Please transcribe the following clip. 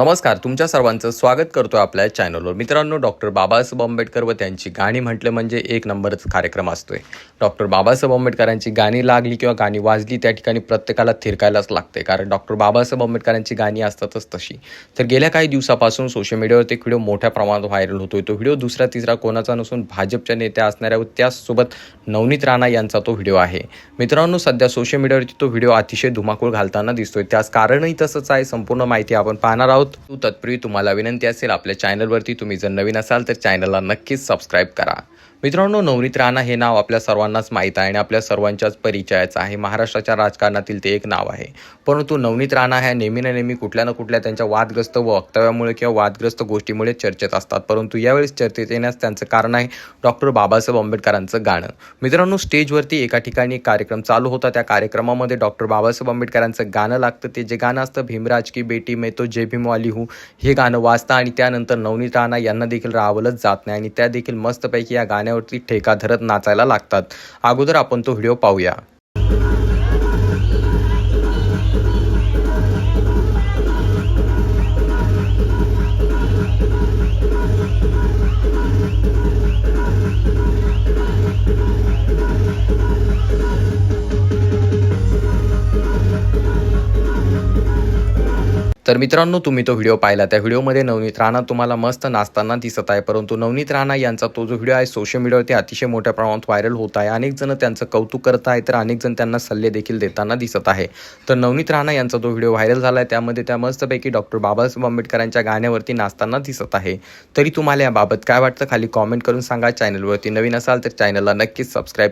नमस्कार तुमच्या सर्वांचं स्वागत करतो आपल्या चॅनलवर मित्रांनो डॉक्टर बाबासाहेब आंबेडकर व त्यांची गाणी म्हटलं म्हणजे एक नंबरच कार्यक्रम असतोय. डॉक्टर बाबासाहेब आंबेडकरांची गाणी लागली किंवा गाणी वाजली त्या ठिकाणी प्रत्येकाला थिरकायलाच लागते कारण डॉक्टर बाबासाहेब आंबेडकरांची गाणी असतातच तशी. तर गेल्या काही दिवसापासून सोशल मीडियावरती एक व्हिडिओ मोठ्या प्रमाणात व्हायरल होतोय. तो व्हिडिओ दुसरा तिसरा कोणाचा नसून भाजपच्या नेत्या असणाऱ्या व त्याचसोबत नवनीत राणा यांचा तो व्हिडिओ आहे. मित्रांनो सध्या सोशल मीडियावरती तो व्हिडिओ अतिशय धुमाकूळ घालताना दिसतोय. त्यास कारणही तसंच आहे. संपूर्ण माहिती आपण पाहणार आहोत. तू तत्पूर्वी तुम्हाला विनंती असेल आपल्या चॅनलवरती तुम्ही जर नवीन असाल तर चॅनलला नक्कीच सबस्क्राईब करा. मित्रांनो नवनीत राणा हे नाव आपल्या सर्वांनाच माहीत आहे आणि आपल्या सर्वांच्याच परिचयाचं आहे. महाराष्ट्राच्या राजकारणातील ते एक नाव आहे. परंतु नवनीत राणा ह्या नेहमी ना नेहमी कुठल्या ना कुठल्या त्यांच्या वादग्रस्त वक्तव्यामुळे किंवा वादग्रस्त गोष्टीमुळे चर्चेत असतात. परंतु यावेळेस चर्चेत येण्यास त्यांचं कारण आहे डॉक्टर बाबासाहेब आंबेडकरांचं गाणं. मित्रांनो स्टेजवरती एका ठिकाणी एक कार्यक्रम चालू होता. त्या कार्यक्रमामध्ये डॉक्टर बाबासाहेब आंबेडकरांचं गाणं लागतं. ते जे गाणं असतं भीमराज की बेटी मे तो भीम भीमवाली हू हे गाणं वाचतं आणि त्यानंतर नवनीत राणा यांना देखील रावलंच जात नाही आणि त्या देखील मस्तपैकी या गाण्यावरती ठेका धरत नाचायला लागतात. अगोदर आपण तो व्हिडिओ पाहूया. तर मित्रांनो तुम्ही तो व्हिडिओ पाहिला. त्या व्हिडिओमध्ये नवनीत राणा तुम्हाला मस्त नाचताना दिसत आहे. परंतु नवनीत राणा यांचा तो जो व्हिडिओ आहे सोशल मीडियावरती अतिशय मोठ्या प्रमाणात व्हायरल होत आहे. अनेक जण त्यांचं कौतुक करत आहे तर अनेक जण त्यांना सल्ले देखील देताना दिसत आहे. तर नवनीत राणा यांचा जो व्हिडिओ व्हायरल झाला आहे त्यामध्ये त्या मस्तपैकी डॉक्टर बाबासाहेब आंबेडकरांच्या गाण्यावरती नाचताना दिसत आहे. तरी तुम्हाला याबाबत काय वाटतं खाली कॉमेंट करून सांगा. चॅनलवरती नवीन असाल तर चॅनलला नक्कीच सबस्क्राईब